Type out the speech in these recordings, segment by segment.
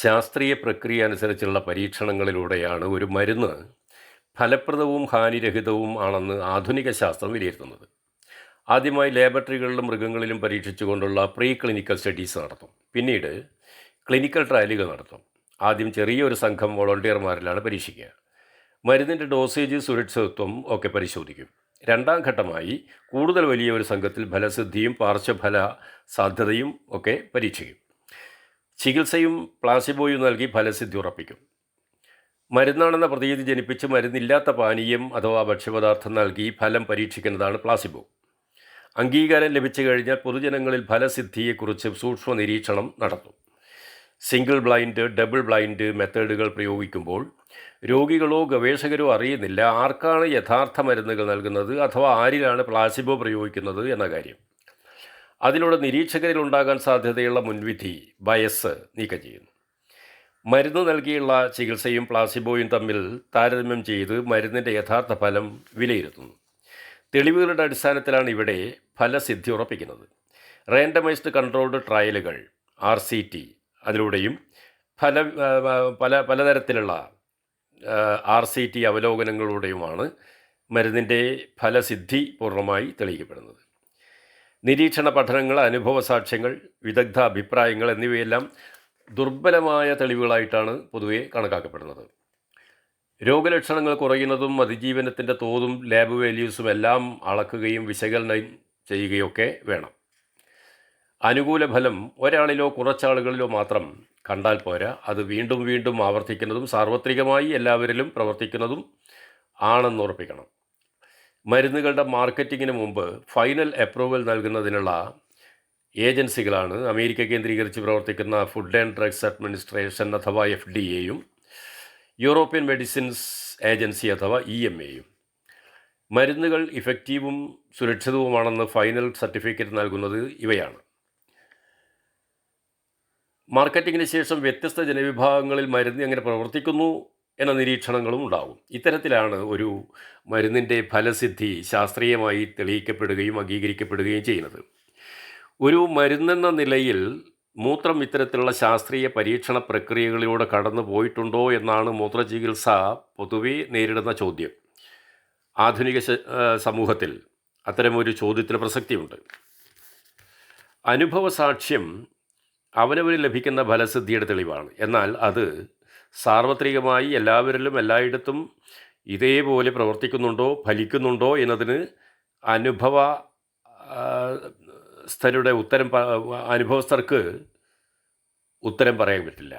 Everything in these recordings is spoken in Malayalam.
ശാസ്ത്രീയ പ്രക്രിയ അനുസരിച്ചുള്ള പരീക്ഷണങ്ങളിലൂടെയാണ് ഒരു മരുന്ന് ഫലപ്രദവും ഹാനിരഹിതവും ആണെന്ന് ആധുനിക ശാസ്ത്രം വിലയിരുത്തുന്നത്. ആദ്യമായി ലാബറട്ടറികളിലും മൃഗങ്ങളിലും പരീക്ഷിച്ചുകൊണ്ടുള്ള പ്രീ ക്ലിനിക്കൽ സ്റ്റഡീസ് നടത്തും. പിന്നീട് ക്ലിനിക്കൽ ട്രയലുകൾ നടത്തും. ആദ്യം ചെറിയൊരു സംഘം വോളണ്ടിയർമാരിലാണ് പരീക്ഷിക്കുക. മരുന്നിന്റെ ഡോസേജ് സുരക്ഷിതത്വം ഒക്കെ പരിശോധിക്കും. രണ്ടാം ഘട്ടമായി കൂടുതൽ വലിയ ഒരു സംഘത്തിൽ ഫലസിദ്ധിയും പാർശ്വഫല സാധ്യതയും ഒക്കെ പരീക്ഷിക്കും. ചികിത്സയും പ്ലാസിബോയും നൽകി ഫലസിദ്ധി ഉറപ്പിക്കും. മരുന്നാണെന്ന പ്രതീതി ജനിപ്പിച്ച് മരുന്നില്ലാത്ത പാനീയം അഥവാ ഭക്ഷ്യപദാർത്ഥം നൽകി ഫലം പരീക്ഷിക്കുന്നതാണ് പ്ലാസിബോ. അംഗീകാരം ലഭിച്ചു കഴിഞ്ഞാൽ പൊതുജനങ്ങളിൽ ഫലസിദ്ധിയെക്കുറിച്ച് സൂക്ഷ്മ നിരീക്ഷണം നടത്തും. സിംഗിൾ ബ്ലൈൻഡ് ഡബിൾ ബ്ലൈൻഡ് മെത്തേഡുകൾ പ്രയോഗിക്കുമ്പോൾ രോഗികളോ ഗവേഷകരോ അറിയുന്നില്ല ആർക്കാണ് യഥാർത്ഥ മരുന്നുകൾ നൽകുന്നത് അഥവാ ആരിലാണ് പ്ലാസിബോ പ്രയോഗിക്കുന്നത് എന്ന കാര്യം. അതിലൂടെ നിരീക്ഷകരിൽ ഉണ്ടാകാൻ സാധ്യതയുള്ള മുൻവിധി ബയസ് നീക്കം ചെയ്യുന്നു. മരുന്ന് നൽകിയുള്ള ചികിത്സയും പ്ലാസിബോയും തമ്മിൽ താരതമ്യം ചെയ്ത് മരുന്നിന്റെ യഥാർത്ഥ ഫലം വിലയിരുത്തുന്നു. തെളിവുകളുടെ അടിസ്ഥാനത്തിലാണ് ഇവിടെ ഫലസിദ്ധി ഉറപ്പിക്കുന്നത്. റാൻഡമൈസ്ഡ് കൺട്രോൾഡ് ട്രയലുകൾ ആർ സി ടി അതിലൂടെയും ഫല പല പലതരത്തിലുള്ള ആർ സി ടി അവലോകനങ്ങളിലൂടെയുമാണ് മരുന്നിന്റെ ഫലസിദ്ധി പൂർണമായി തെളിയിക്കപ്പെടുന്നത്. നിരീക്ഷണ പഠനങ്ങൾ അനുഭവ സാക്ഷ്യങ്ങൾ വിദഗ്ധ അഭിപ്രായങ്ങൾ എന്നിവയെല്ലാം ദുർബലമായ തെളിവുകളായിട്ടാണ് പൊതുവെ കണക്കാക്കപ്പെടുന്നത്. രോഗലക്ഷണങ്ങൾ കുറയുന്നതും അതിജീവനത്തിന്റെ തോതും ലാബ് വാല്യൂസും എല്ലാം അളക്കുകയും വിശകലനം ചെയ്യുകയൊക്കെ വേണം. അനുകൂല ഫലം ഒരാളിലോ കുറച്ചാളുകളിലോ മാത്രം കണ്ടാൽ പോരാ. അത് വീണ്ടും വീണ്ടും ആവർത്തിക്കുന്നതും സാർവത്രികമായി എല്ലാവരിലും പ്രവർത്തിക്കുന്നതും ആണെന്ന് ഉറപ്പിക്കണം. മരുന്നുകളുടെ മാർക്കറ്റിങ്ങിന് മുമ്പ് ഫൈനൽ അപ്രൂവൽ നൽകുന്നതിനുള്ള ഏജൻസികളാണ് അമേരിക്ക കേന്ദ്രീകരിച്ച് പ്രവർത്തിക്കുന്ന ഫുഡ് ആൻഡ് ഡ്രഗ്സ് അഡ്മിനിസ്ട്രേഷൻ അഥവാ എഫ് ഡി എയും യൂറോപ്യൻ മെഡിസിൻസ് ഏജൻസി അഥവാ ഇ എം എയും. മരുന്നുകൾ ഇഫക്റ്റീവും സുരക്ഷിതവുമാണെന്ന് ഫൈനൽ സർട്ടിഫിക്കറ്റ് നൽകുന്നത് ഇവയാണ്. മാർക്കറ്റിങ്ങിന് ശേഷം വ്യത്യസ്ത ജനവിഭാഗങ്ങളിൽ മരുന്ന് എങ്ങനെ പ്രവർത്തിക്കുന്നു? എന്ന നിരീക്ഷണങ്ങളും ഉണ്ടാകും. ഇത്തരത്തിലാണ് ഒരു മരുന്നിന്റെ ഫലസിദ്ധി ശാസ്ത്രീയമായി തെളിയിക്കപ്പെടുകയും അംഗീകരിക്കപ്പെടുകയും ചെയ്യുന്നത്. ഒരു മരുന്നെന്ന നിലയിൽ മൂത്രം ഇത്തരത്തിലുള്ള ശാസ്ത്രീയ പരീക്ഷണ പ്രക്രിയകളിലൂടെ കടന്നു പോയിട്ടുണ്ടോ എന്നാണ് മൂത്രചികിത്സ പൊതുവെ നേരിടുന്ന ചോദ്യം. ആധുനിക സമൂഹത്തിൽ അത്തരമൊരു ചോദ്യത്തിന് പ്രസക്തിയുണ്ട്. അനുഭവസാക്ഷ്യം അവനവന് ലഭിക്കുന്ന ഫലസിദ്ധിയുടെ തെളിവാണ്. എന്നാൽ അത് സാർവത്രികമായി എല്ലാവരിലും എല്ലായിടത്തും ഇതേപോലെ പ്രവർത്തിക്കുന്നുണ്ടോ ഫലിക്കുന്നുണ്ടോ എന്നതിന് അനുഭവ സ്ഥരുടെ ഉത്തരം അനുഭവസ്ഥർക്ക് ഉത്തരം പറയാൻ പറ്റില്ല.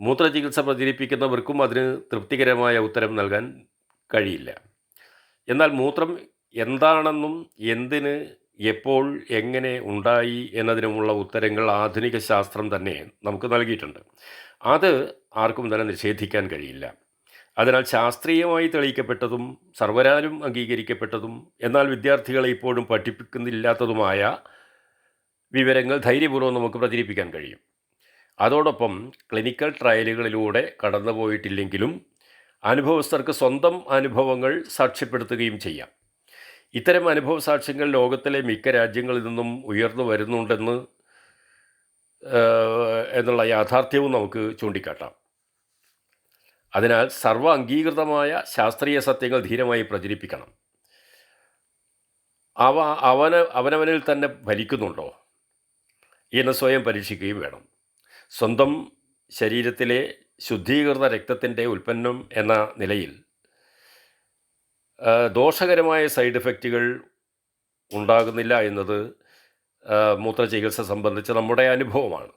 മൂത്രചികിത്സ പ്രചരിപ്പിക്കുന്നവർക്കും അതിന് തൃപ്തികരമായ ഉത്തരം നൽകാൻ കഴിയില്ല. എന്നാൽ മൂത്രം എന്താണെന്നും എന്തിന് എപ്പോൾ എങ്ങനെ ഉണ്ടായി എന്നതിനുമുള്ള ഉത്തരങ്ങൾ ആധുനിക ശാസ്ത്രം തന്നെ നമുക്ക് നൽകിയിട്ടുണ്ട്. അത് ആർക്കും തന്നെ നിഷേധിക്കാൻ കഴിയില്ല. അതിനാൽ ശാസ്ത്രീയമായി തെളിയിക്കപ്പെട്ടതും സർവരാലും അംഗീകരിക്കപ്പെട്ടതും എന്നാൽ വിദ്യാർത്ഥികളെ ഇപ്പോഴും പഠിപ്പിക്കുന്നില്ലാത്തതുമായ വിവരങ്ങൾ ധൈര്യപൂർവം നമുക്ക് പ്രചരിപ്പിക്കാൻ കഴിയും. അതോടൊപ്പം ക്ലിനിക്കൽ ട്രയലുകളിലൂടെ കടന്നുപോയിട്ടില്ലെങ്കിലും അനുഭവസ്ഥർക്ക് സ്വന്തം അനുഭവങ്ങൾ സാക്ഷ്യപ്പെടുത്തുകയും ചെയ്യാം. ഇത്തരം അനുഭവ സാക്ഷ്യങ്ങൾ ലോകത്തിലെ മിക്ക രാജ്യങ്ങളിൽ നിന്നും ഉയർന്നു വരുന്നുണ്ടെന്ന് എന്നുള്ള യാഥാർത്ഥ്യവും നമുക്ക് ചൂണ്ടിക്കാട്ടാം. അതിനാൽ സർവ അംഗീകൃതമായ ശാസ്ത്രീയ സത്യങ്ങൾ ധീരമായി പ്രചരിപ്പിക്കണം. അവ അവന അവനവനിൽ തന്നെ ഭരിക്കുന്നുണ്ടോ എന്ന് സ്വയം പരീക്ഷിക്കുകയും വേണം. സ്വന്തം ശരീരത്തിലെ ശുദ്ധീകൃത രക്തത്തിന്റെ ഉൽപ്പന്നം എന്ന നിലയിൽ ദോഷകരമായ സൈഡ് എഫക്റ്റുകൾ ഉണ്ടാകുന്നില്ല എന്നത് മൂത്രചികിത്സ സംബന്ധിച്ച് നമ്മുടെ അനുഭവമാണ്.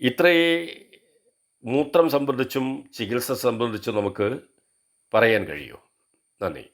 ഇത്രയേ മൂത്രം സംബന്ധിച്ചും ചികിത്സ സംബന്ധിച്ചും നമുക്ക് പറയാൻ കഴിയൂ. നന്ദി.